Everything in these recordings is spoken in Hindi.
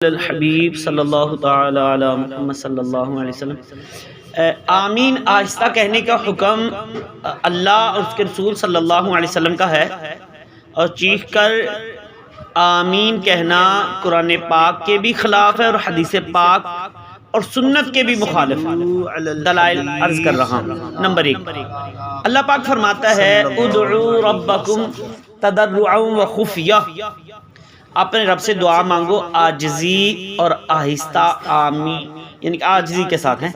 हबीब सल्लल्लाहु आमीन आहिस्ता कहने का हुक्म अल्लाह और उसके रसूल सल्लल्लाहु अलैहि वसल्लम का है और चीख कर आमीन कहना कुरान पाक के भी ख़िलाफ़ है और हदीस पाक और सुन्नत के भी मुखालिफ दलाइल अर्ज़ कर रहा हूँ नंबर एक अल्लाह पाक फरमाता है तदर्रुअन व खुफिया अपने रब से दुआ मांगो, आजजी और आहिस्ता आमी यानी आजजी के साथ हैं।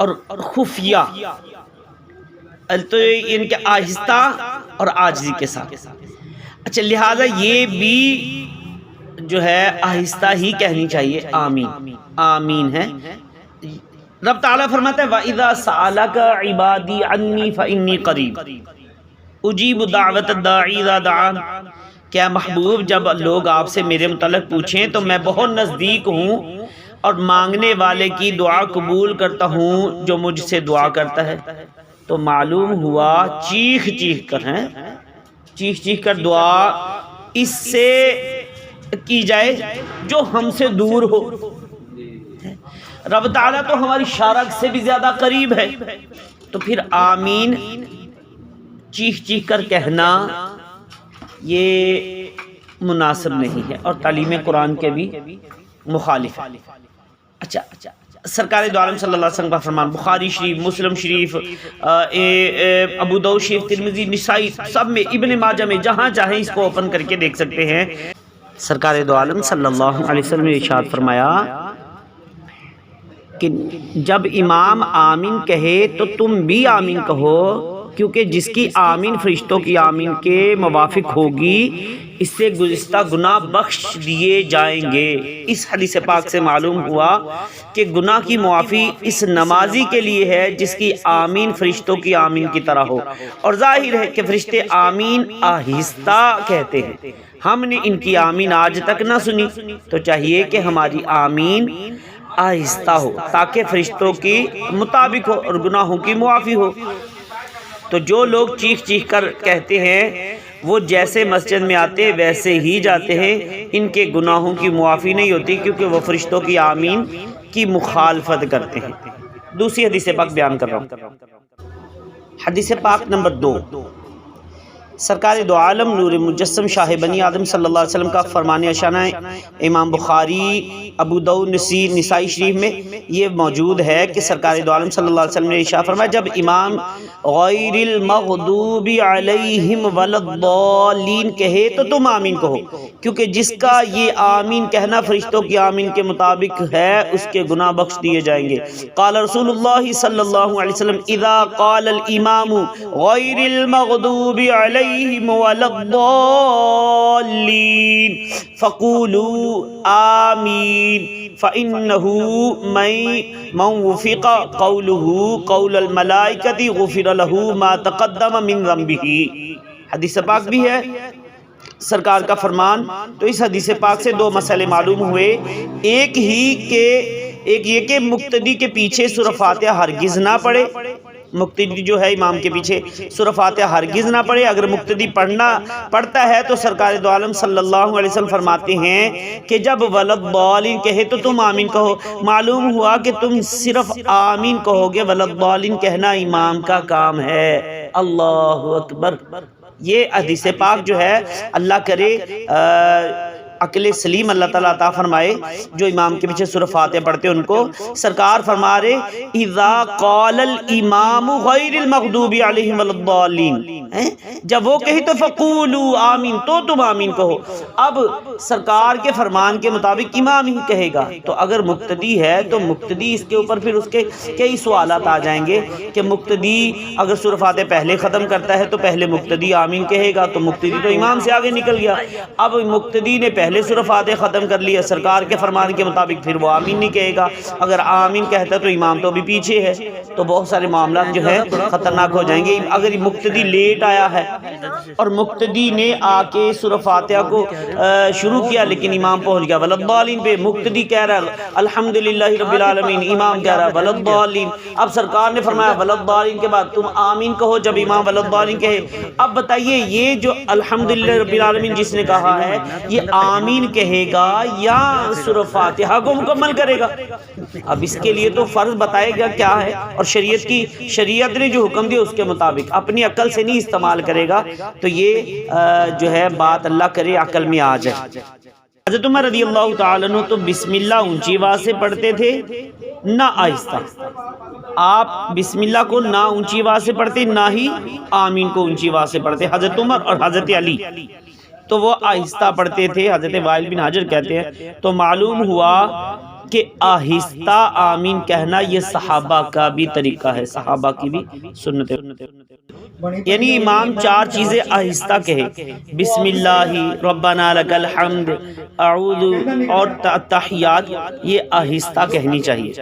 और खुफिया तो यानी कि आहिस्ता और आजजी के साथ। अच्छा लिहाजा ये भी जो है, आहिस्ता ही कहनी चाहिए, आमीन। आमीन है। रब ताला फरमाता है वाइदा साला का इबादी अन्नी फ़न्नी करीब। उजीब दावत दाईदा दान। क्या महबूब जब लोग आपसे मेरे मतलब पूछें तो मैं बहुत नज़दीक हूँ और मांगने वाले की दुआ कबूल करता हूँ जो मुझसे दुआ करता है। तो मालूम हुआ चीख चीख कर हैं। चीख चीख कर दुआ इससे की जाए जो हमसे दूर हो। रब ताला तो हमारी शारक से भी ज़्यादा करीब है। तो फिर आमीन, चीख चीख कर कहना ये मुनासिब नहीं है और तालीम कुरान के भी मुखालिफ है। अच्छा अच्छा सरकार दोम सल्लल्लाहु का फरमान, बुखारी शरीफ, मुस्लिम शरीफ अबू दऊ शरीफ, तिरमिजी, निसाई, सब में, इबन माजा में जहाँ चाहें इसको ओपन करके देख सकते हैं। सरकार दो आलम सल्लल्लाहु अलैहि वसल्लम ने इशाद फरमाया कि जब इमाम आमीन कहे तो तुम भी आमीन कहो क्योंकि जिसकी आमीन फरिश्तों की आमीन के मुवाफिक होगी इससे गुज्त गुनाह बख्श दिए जाएँगे। इस हदीस पाक से मालूम हुआ कि गुनाह की मुआफ़ी इस नमाजी के लिए है जिसकी आमीन फरिश्तों की आमीन की तरह हो। और ज़ाहिर है कि फरिश्ते आमीन आहिस्ता कहते हैं। हमने इनकी आमीन आज तक ना सुनी तो चाहिए कि हमारी आमीन आहिस्ता हो ताकि फरिश्तों की मुताबिक हो और गुनाहों की मुआफ़ी हो। तो जो लोग चीख चीख कर कहते हैं, वो जैसे मस्जिद में आते, वैसे ही जाते हैं। इनके गुनाहों की मुआफ़ी नहीं होती, क्योंकि वो फरिश्तों की आमीन की मुखालफत करते हैं। दूसरी हदीस पाक बयान कर रहा हूँ। हदीस पाक नंबर दो। सरकार दो आलम, नूर मुजस्म शाह बनी आदम सल्लल्लाहु का फरमान अशाना इमाम बुखारी, अबू दऊ नसी, नसाई शरीफ में ये मौजूद है कि सरकार दो आलम सल्लल्लाहु ने इशा फरमाया, जब इमाम वलद्दालीन कहे तो तुम आमीन कहो। क्योंकि जिसका ये आमीन कहना फरिश्तों की आमीन के मुताबिक है, उसके गुनाह बख्श दिए जाएँगे। काल इदा काल इमाम अलैहि अलैहिम फ़कूलू आमीन फ़इन्नहु मऊफ़िक़ कौलहु कौल मलाइकति गुफ़िर लहू मा तक़द्दम मिन ज़म्बिही हदीस पाक भी है सरकार का फरमान तो इस हदीस पाक से दो मसले मालूम हुए एक ही के एक ये कि मुक्तदी के पीछे सुरफात हरगिज़ ना पड़े मुक्तदी जो है इमाम के पीछे सुरफात हरगिज़ ना पढ़े। अगर मुक्तदी पढ़ना पढ़ता है तो सरकार दो फरमाते हैं कि जब वलद्दालिन कहे तो तुम आमीन कहो। मालूम हुआ कि तुम सिर्फ़ आमीन कहोगे। वलद्दालिन कहना इमाम का काम है। अल्लाह अकबर। ये हदीस पाक जो है अल्लाह करे आ, अकल सलीम अल्लाह ताला अता फरमाए, जो इमाम के पीछे सुरफ फातह पढ़ते उनको, सरकार फरमा रहे इज़ा कौल इमाम गैरमखदूबी जब वो कही तो फ़कूलू, आमीन। तो तुम आमीन कहो। अब सरकार के फरमान के मुताबिक इमाम ही कहेगा। तो अगर मुक्तदी है तो मुक्तदी इसके ऊपर फिर उसके कई सवाल आ जाएँगे कि मुक्तदी अगर सुरफात पहले ख़त्म करता है तो पहले मुक्तदी आमीन कहेगा तो मुक्तदी तो इमाम से आगे निकल गया। अब मुक्तदी ने पहले सुरफात ख़त्म कर लिया सरकार के फरमान के मुताबिक फिर वो आमीन नहीं कहेगा। अगर आमीन कहता तो इमाम तो अभी पीछे है। तो बहुत सारे मामला जो है ख़तरनाक हो जाएँगे। अगर मुफ़्त लेट आया है और मुक्तदी ने आके सुरफातिया को शुरू किया लेकिन इमाम पहुँच गया। वलद्दालीन पे मुक्तदी कह रहा है अल्हम्दुलिल्लाह रब्बिल आलमीन। इमाम कह रहा है वलद्दालीन। अब सरकार ने फरमाया वलद्दालीन के बाद तुम आमीन कहो जब इमाम वलद्दालीन कहे। अब बताइए ये जो अल्हम्दुलिल्लाह रब्बिल आलमीन जिसने कहा है ये आमीन आमीन कहेगा या सुर फातिहा को मुकम्मल करेगा? अब इसके लिए तो फ़र्ज़ बताएगा क्या है? और शरीयत की शरीयत ने जो हुक्म दिया उसके मुताबिक अपनी अकल से नहीं इस्तेमाल करेगा। तो ये जो है बात अल्लाह करे, अकल में आ जाए। हज़रत उमर रदी अल्लाह तआला तो बिस्मिल्लाह ऊँची आवाज़ से पढ़ते थे, ना आहिस्ता। आप बिस्मिल्ला को ना ऊँची आवाज़ से पढ़ते, ना ही आमीन को ऊँची आवाज़ से पढ़ते। हज़रत उमर और हज़रत अली तो वो आहिस्ता पढ़ते थे। हज़रत वाइल बिन हाजिर कहते हैं तो मालूम हुआ कि आहिस्ता आमीन कहना ये सहाबा का भी तरीका है, सहाबा की भी सुनते यानी इमाम चार चीज़ें आहिस्ता कहे। बिस्मिल्लाहि लकल हम्द और तहियात ये आहिस्ता कहनी चाहिए।